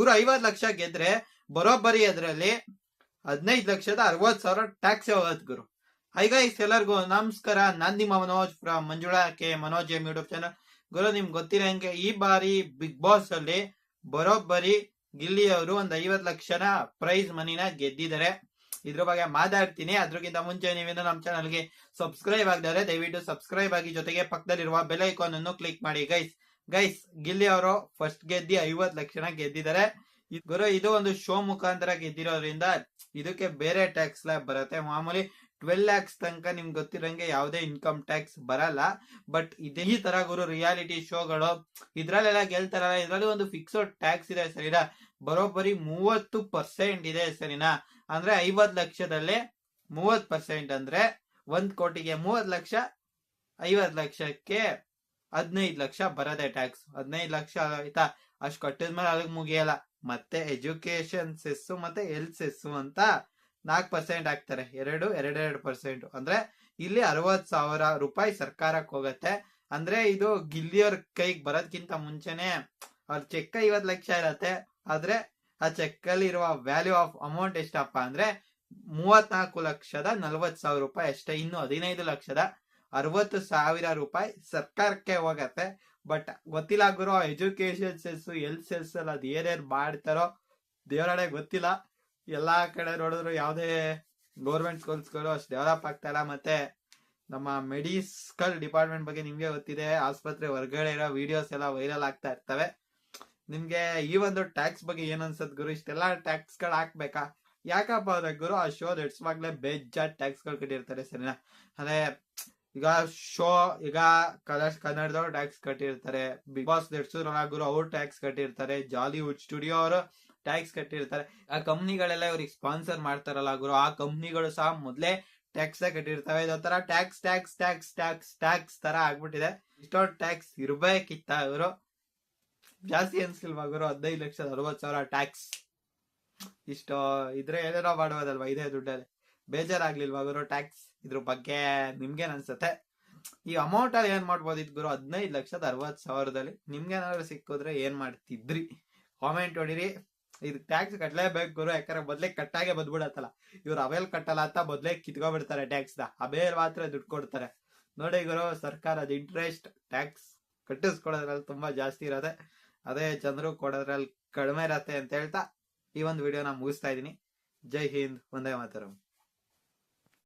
ಗುರು ಐವತ್ ಲಕ್ಷ ಗೆದ್ರೆ ಬರೋಬ್ಬರಿ ಅದರಲ್ಲಿ ಹದಿನೈದು ಲಕ್ಷದ ಅರವತ್ ಸಾವಿರ ಟ್ಯಾಕ್ಸ್ ಹೋಗತ್ ಗುರು. ಗೈಸ್ ಎಲ್ಲರಿಗೂ ನಮಸ್ಕಾರ. ನಾನ್ ನಿಮ್ಮ Manoj from Manjula K Manoj M YouTube channel ಗುರು, ನಿಮ್ಗೆ ಗೊತ್ತಿರಂಗೆ ಈ ಬಾರಿ ಬಿಗ್ ಬಾಸ್ ಅಲ್ಲಿ ಬರೋಬ್ಬರಿ ಗಿಲ್ಲಿ ಅವರು ಒಂದ್ ಐವತ್ ಲಕ್ಷನ ಪ್ರೈಸ್ ಮನಿನ ಗೆದ್ದಿದ್ದಾರೆ. ಇದ್ರ ಬಗ್ಗೆ ಮಾತಾಡ್ತೀನಿ. ಅದ್ರಗಿಂತ ಮುಂಚೆ ನೀವೇನು ನಮ್ಮ ಚಾನಲ್ಗೆ ಸಬ್ಸ್ಕ್ರೈಬ್ ಆಗಿದ್ದಾರೆ ದಯವಿಟ್ಟು ಸಬ್ಸ್ಕ್ರೈಬ್ ಆಗಿ ಜೊತೆಗೆ ಪಕ್ಕದಲ್ಲಿರುವ ಬೆಲ್ ಐಕಾನ್ ಅನ್ನು ಕ್ಲಿಕ್ ಮಾಡಿ ಗೈಸ್ ಗೈಸ್ ಗಿಲ್ಲಿ ಅವರು ಫಸ್ಟ್ ಗೆದ್ದಿ ಐವತ್ ಲಕ್ಷಣ ಗೆದ್ದಿದ್ದಾರೆ ಗುರು, ಇದು ಒಂದು ಶೋ ಮುಖಾಂತರ ಗೆದ್ದಿರೋದ್ರಿಂದ ಇದಕ್ಕೆ ಬೇರೆ ಟ್ಯಾಕ್ಸ್ ಲ್ಯಾಬ್ ಬರುತ್ತೆ. ಮಾಮೂಲಿ ಟ್ವೆಲ್ ಲ್ಯಾಕ್ಸ್ ತನಕ ನಿಮ್ಗೆ ಗೊತ್ತಿರಂಗೆ ಯಾವುದೇ ಇನ್ಕಮ್ ಟ್ಯಾಕ್ಸ್ ಬರಲ್ಲ. ಬಟ್ ಇದೇ ಈ ತರ ಗುರು ರಿಯಾಲಿಟಿ ಶೋಗಳು ಇದ್ರಲ್ಲೆಲ್ಲ ಗೆಲ್ತಾರಲ್ಲ, ಇದ್ರಲ್ಲಿ ಒಂದು ಫಿಕ್ಸ್ಡ್ ಟ್ಯಾಕ್ಸ್ ಇದೆ ಸರಿನಾ? ಬರೋಬ್ಬರಿ ಮೂವತ್ತು ಪರ್ಸೆಂಟ್ ಇದೆ ಸರಿನಾ? ಅಂದ್ರೆ ಐವತ್ ಲಕ್ಷದಲ್ಲಿ ಮೂವತ್ ಪರ್ಸೆಂಟ್ ಅಂದ್ರೆ ಒಂದ್ ಕೋಟಿಗೆ ಮೂವತ್ ಲಕ್ಷ ಐವತ್ ಲಕ್ಷಕ್ಕೆ ಹದಿನೈದು ಲಕ್ಷ ಬರದೆ ಟ್ಯಾಕ್ಸ್ ಹದಿನೈದು ಲಕ್ಷ ಆಯ್ತಾ? ಅಷ್ಟು ಕಟ್ಟಿದ್ಮೇಲೆ ಅದಕ್ಕೆ ಮುಗಿಯಲ್ಲ. ಮತ್ತೆ ಎಜುಕೇಶನ್ ಸೆಸ್ಸು ಮತ್ತೆ ಹೆಲ್ತ್ ಸೆಸ್ಸು ಅಂತ ನಾಲ್ಕು ಪರ್ಸೆಂಟ್ ಹಾಕ್ತಾರೆ. ಎರಡು, ಎರಡೆರಡು ಪರ್ಸೆಂಟ್ ಅಂದ್ರೆ ಇಲ್ಲಿ ಅರವತ್ ಸಾವಿರ ರೂಪಾಯಿ ಸರ್ಕಾರಕ್ಕೆ ಹೋಗತ್ತೆ. ಅಂದ್ರೆ ಇದು ಗಿಲ್ಲಿಯವ್ರ ಕೈಗೆ ಬರೋದ್ಕಿಂತ ಮುಂಚೆನೆ ಅವ್ರ ಚೆಕ್ ಐವತ್ ಲಕ್ಷ ಇರತ್ತೆ. ಆದ್ರೆ ಆ ಚೆಕ್ ಅಲ್ಲಿ ಇರುವ ವ್ಯಾಲ್ಯೂ ಆಫ್ ಅಮೌಂಟ್ ಎಷ್ಟಪ್ಪ ಅಂದ್ರೆ ಮೂವತ್ನಾಲ್ಕು ಲಕ್ಷದ ನಲ್ವತ್ ಸಾವಿರ ರೂಪಾಯಿ ಅಷ್ಟೇ. ಇನ್ನು ಹದಿನೈದು ಲಕ್ಷದ ಅರವತ್ತು ಸಾವಿರ ರೂಪಾಯಿ ಸರ್ಕಾರಕ್ಕೆ ಹೋಗತ್ತೆ. ಬಟ್ ಗೊತ್ತಿಲ್ಲ ಗುರು ಎಜುಕೇಶನ್ ಸೆಲ್ಸ್ ಹೆಲ್ತ್ ಸೆಲ್ಸ್ ಅಲ್ಲಿ ಅದು ಏನೇನ್ ಮಾಡ್ತಾರೋ ದೇವರಡೆ ಗೊತ್ತಿಲ್ಲ. ಎಲ್ಲಾ ಕಡೆ ನೋಡಿದ್ರು ಯಾವುದೇ ಗೌರ್ಮೆಂಟ್ ಸ್ಕೂಲ್ಸ್ಗಳು ಅಷ್ಟು ಡೆವಲಪ್ ಆಗ್ತಾ ಇಲ್ಲ. ಮತ್ತೆ ನಮ್ಮ ಮೆಡಿಕಲ್ ಡಿಪಾರ್ಟ್ಮೆಂಟ್ ಬಗ್ಗೆ ನಿಮಗೆ ಗೊತ್ತಿದೆ, ಆಸ್ಪತ್ರೆ ಹೊರಗಡೆ ಇರೋ ವಿಡಿಯೋಸ್ ಎಲ್ಲ ವೈರಲ್ ಆಗ್ತಾ ಇರ್ತವೆ. ನಿಮ್ಗೆ ಈ ಒಂದು ಟ್ಯಾಕ್ಸ್ ಬಗ್ಗೆ ಏನ್ ಅನ್ಸತ್ ಗುರು? ಇಷ್ಟೆಲ್ಲ ಟ್ಯಾಕ್ಸ್ಗಳು ಹಾಕ್ಬೇಕಾ? ಯಾಕಪ್ಪ ಅಂದ್ರೆ ಗುರು, ಆ ಶೋ ನಡ್ಸುವಾಗ್ಲೇ ಬೇಜಾರ್ ಟ್ಯಾಕ್ಸ್ಗಳು ಕಟ್ಟಿರ್ತಾರೆ ಸರಿನಾ? ಅಂದ್ರೆ ಈಗ ಶೋ, ಈಗ ಕಲರ್ಸ್ ಕನ್ನಡದವ್ರು ಟ್ಯಾಕ್ಸ್ ಕಟ್ಟಿರ್ತಾರೆ. ಬಿಗ್ ಬಾಸ್ ನಡೆಸಿದ್ರಲ್ಲ ಗುರು ಅವ್ರು ಟ್ಯಾಕ್ಸ್ ಕಟ್ಟಿರ್ತಾರೆ. ಜಾಲಿವುಡ್ ಸ್ಟುಡಿಯೋ ಅವರು ಟ್ಯಾಕ್ಸ್ ಕಟ್ಟಿರ್ತಾರೆ. ಆ ಕಂಪ್ನಿಗಳೆಲ್ಲ ಇವ್ರಿಗೆ ಸ್ಪಾನ್ಸರ್ ಮಾಡ್ತಾರಲ್ಲ ಗುರು, ಆ ಕಂಪ್ನಿಗಳು ಸಹ ಮೊದ್ಲೇ ಟ್ಯಾಕ್ಸ್ ಕಟ್ಟಿರ್ತವೆ. ತರ tax tax tax tax tax ತರ ಆಗ್ಬಿಟ್ಟಿದೆ. ಇಷ್ಟೊಂದು ಟ್ಯಾಕ್ಸ್ ಇರ್ಬೇಕಿತ್ತ ಇವರು? ಜಾಸ್ತಿ ಅನ್ಸಿಲ್ವಾ ಗುರು? ಹದಿನೈದು ಲಕ್ಷದ ಅರವತ್ ಸಾವಿರ ಟ್ಯಾಕ್ಸ್ ಇಷ್ಟು, ಇದ್ರೆ ಏನೇನೋ ಮಾಡ್ಬೋದಲ್ವಾ? ಇದೇ ದುಡ್ಡಲ್ಲಿ. ಬೇಜಾರಾಗ್ಲಿಲ್ವಾ ಗುರು ಟ್ಯಾಕ್ಸ್ ಇದ್ರ ಬಗ್ಗೆ ನಿಮ್ಗೇನ್ ಅನ್ಸುತ್ತೆ ಈ ಅಮೌಂಟ್ ಅಲ್ಲಿ ಏನ್ ಮಾಡ್ಬೋದಿತ್ತು ಗುರು? ಹದಿನೈದು ಲಕ್ಷದ ಅರವತ್ ಸಾವಿರದಲ್ಲಿ ನಿಮ್ಗೇನಾದ್ರು ಸಿಕ್ಕಿದ್ರೆ ಏನ್ ಮಾಡ್ತಿದ್ರಿ? ಕಾಮೆಂಟ್ ಹೊಡಿರಿ ಇದು ಟ್ಯಾಕ್ಸ್ ಕಟ್ಲೇಬೇಕು ಗುರು, ಯಾಕಂದ್ರೆ ಮೊದ್ಲೇ ಕಟ್ಟಾಗೆ ಬಂದ್ಬಿಡತ್ತಲ್ಲ. ಇವ್ರು ಅವೇಲ್ ಕಟ್ಟಲ್ಲ ಅಂತ ಮೊದ್ಲೇ ಕಿತ್ಕೊಬಿಡ್ತಾರೆ ಟ್ಯಾಕ್ಸ್ ದ ಅಬೇಲ್ ಮಾತ್ರ ದುಡ್ಡು ಕೊಡ್ತಾರೆ. ನೋಡಿ ಗುರು, ಸರ್ಕಾರದ ಇಂಟ್ರೆಸ್ಟ್ ಟ್ಯಾಕ್ಸ್ ಕಟ್ಟಿಸ್ಕೊಡೋದ್ರಲ್ಲಿ ತುಂಬಾ ಜಾಸ್ತಿ ಇರತ್ತೆ. ಅದೇ ಜನರು ಕೊಡೋದ್ರಲ್ಲಿ ಕಡಿಮೆ ಇರತ್ತೆ ಅಂತ ಹೇಳ್ತಾ ಈ ಒಂದು ವಿಡಿಯೋನ ಮುಗಿಸ್ತಾ ಇದೀನಿ ಜೈ ಹಿಂದ್ ಒಂದೇ ಮಾತರಂ.